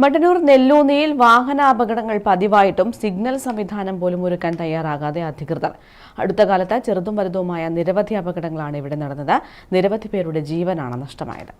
Mattannur നെല്ലൂന്നിയിൽ വാഹനാപകടങ്ങൾ പതിവായിട്ടും signal സംവിധാനം പോലും ഒരുക്കാൻ തയ്യാറാകാതെ അധികൃതർ. അടുത്ത കാലത്ത് ചെറുതും വലുതുമായ നിരവധി അപകടങ്ങളാണ് ഇവിടെ നടന്നത്. നിരവധി പേരുടെ ജീവനാണ് നഷ്ടമായത്.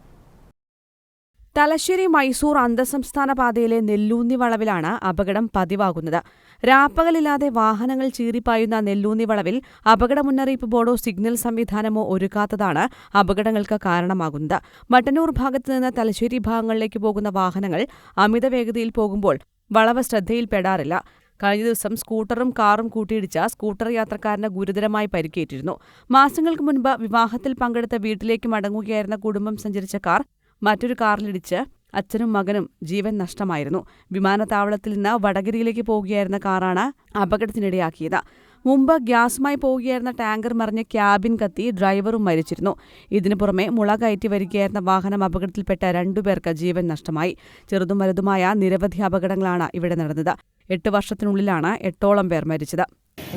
തലശ്ശേരി മൈസൂർ അന്തസംസ്ഥാന പാതയിലെ നെല്ലൂന്നി വളവിലാണ് അപകടം പതിവാകുന്നത്. രാപ്പകലില്ലാതെ വാഹനങ്ങൾ ചീറിപ്പായുന്ന നെല്ലൂന്നി വളവിൽ അപകട മുന്നറിയിപ്പ് ബോർഡോ സിഗ്നൽ സംവിധാനമോ ഒരുക്കാത്തതാണ് അപകടങ്ങൾക്ക് കാരണമാകുന്നത്. മട്ടന്നൂർ ഭാഗത്തു നിന്ന് തലശ്ശേരി ഭാഗങ്ങളിലേക്ക് പോകുന്ന വാഹനങ്ങൾ അമിത വേഗതയിൽ പോകുമ്പോൾ വളവ് ശ്രദ്ധയിൽപ്പെടാറില്ല കഴിഞ്ഞ ദിവസം സ്കൂട്ടറും കാറും കൂട്ടിയിടിച്ച സ്കൂട്ടർ യാത്രക്കാരന് ഗുരുതരമായി പരിക്കേറ്റിരുന്നു. മാസങ്ങൾക്ക് മുൻപ് വിവാഹത്തിൽ പങ്കെടുത്ത വീട്ടിലേക്ക് മടങ്ങുകയായിരുന്ന കുടുംബം സഞ്ചരിച്ച കാർ മറ്റൊരു കാറിലിടിച്ച് അച്ഛനും മകനും ജീവൻ നഷ്ടമായിരുന്നു. വിമാനത്താവളത്തിൽ നിന്ന് വടകരയിലേക്ക് പോവുകയായിരുന്ന കാറാണ് അപകടത്തിനിടയാക്കിയത്. മുമ്പ് ഗ്യാസുമായി പോവുകയായിരുന്ന ടാങ്കർ മറിഞ്ഞ ക്യാബിൻ കത്തി ഡ്രൈവറും മരിച്ചിരുന്നു. ഇതിനു പുറമെ മുള കയറ്റി വരികയായിരുന്ന വാഹനം അപകടത്തിൽപ്പെട്ട രണ്ടുപേർക്ക് ജീവൻ നഷ്ടമായി. ചെറുതും വലുതുമായ നിരവധി അപകടങ്ങളാണ് ഇവിടെ നടന്നത്. എട്ട് വർഷത്തിനുള്ളിലാണ് എട്ടോളം പേർ മരിച്ചത്.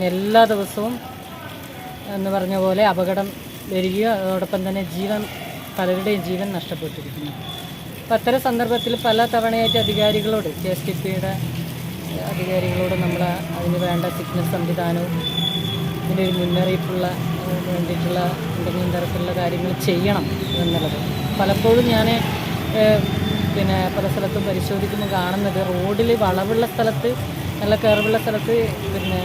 എല്ലാ ദിവസവും എന്ന് പറഞ്ഞ പോലെ അപകടം വരികയോ അതോടൊപ്പം തന്നെ ജീവൻ പലരുടെയും ജീവൻ നഷ്ടപ്പെട്ടിരിക്കുന്നു. അപ്പം അത്തരം സന്ദർഭത്തിൽ പല തവണയായിട്ട് അധികാരികളോട് കെ എസ് ടി പിയുടെ അധികാരികളോട് നമ്മൾ അതിന് വേണ്ട സിഗ്നൽ സംവിധാനവും ഒരു മുന്നറിയിപ്പുള്ള വേണ്ടിയിട്ടുള്ള എന്തെങ്കിലും തരത്തിലുള്ള കാര്യങ്ങൾ ചെയ്യണം എന്നുള്ളത്. പലപ്പോഴും ഞാൻ പിന്നെ പല സ്ഥലത്തും പരിശോധിക്കുമ്പോൾ കാണുന്നത് റോഡിൽ വളവുള്ള സ്ഥലത്ത് നല്ല കയറുള്ള സ്ഥലത്ത് പിന്നെ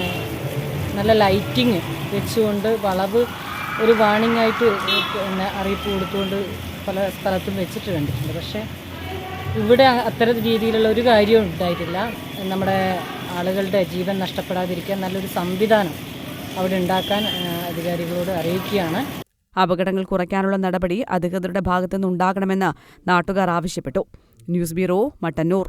നല്ല ലൈറ്റിങ് വെച്ചുകൊണ്ട് വളവ് ഒരു വാണിംഗ് ആയിട്ട് പിന്നെ അറിയിപ്പ് കൊടുത്തുകൊണ്ട് പല സ്ഥലത്തും വെച്ചിട്ട് കണ്ടിട്ടുണ്ട്. പക്ഷേ ഇവിടെ അത്തരം രീതിയിലുള്ള ഒരു കാര്യവും ഉണ്ടായിട്ടില്ല. നമ്മുടെ ആളുകളുടെ ജീവൻ നഷ്ടപ്പെടാതിരിക്കാൻ നല്ലൊരു സംവിധാനം അവിടെ ഉണ്ടാക്കാൻ അധികാരികളോട് അറിയിക്കുകയാണ്. അപകടങ്ങൾ കുറയ്ക്കാനുള്ള നടപടി അധികൃതരുടെ ഭാഗത്തുനിന്ന് ഉണ്ടാകണമെന്ന് നാട്ടുകാർ ആവശ്യപ്പെട്ടു. News bureau Mattannur.